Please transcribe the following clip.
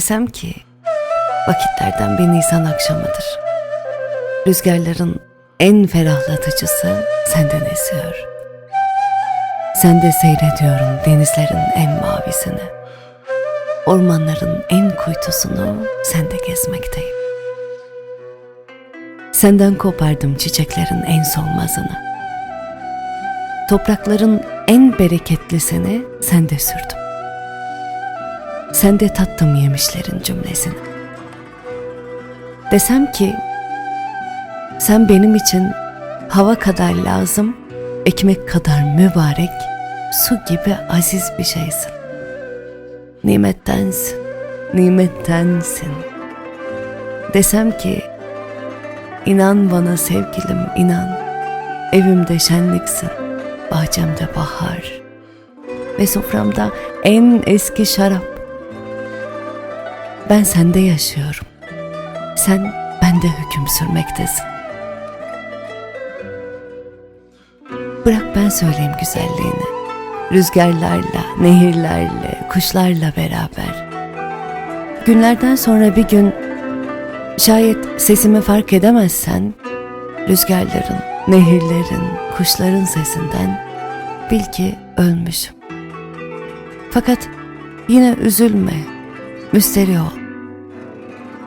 Desem ki vakitlerden bir Nisan akşamıdır. Rüzgarların en ferahlatıcısı senden esiyor. Sende seyrediyorum denizlerin en mavisini. Ormanların en kuytusunu sende gezmekteyim. Senden kopardım çiçeklerin en solmazını. Toprakların en bereketlisini sende sürdüm. Sende tattım yemişlerin cümlesini. Desem ki sen benim için hava kadar lazım, ekmek kadar mübarek, su gibi aziz bir şeysin. Nimettensin, nimettensin. Desem ki inan bana sevgilim inan, evimde şenliksin, bahçemde bahar ve soframda en eski şarap. Ben sende yaşıyorum. Sen bende hüküm sürmektesin. Bırak ben söyleyeyim güzelliğini. Rüzgarlarla, nehirlerle, kuşlarla beraber. Günlerden sonra bir gün şayet sesimi fark edemezsen rüzgarların, nehirlerin, kuşların sesinden bil ki ölmüşüm. Fakat yine üzülme, müsteri ol.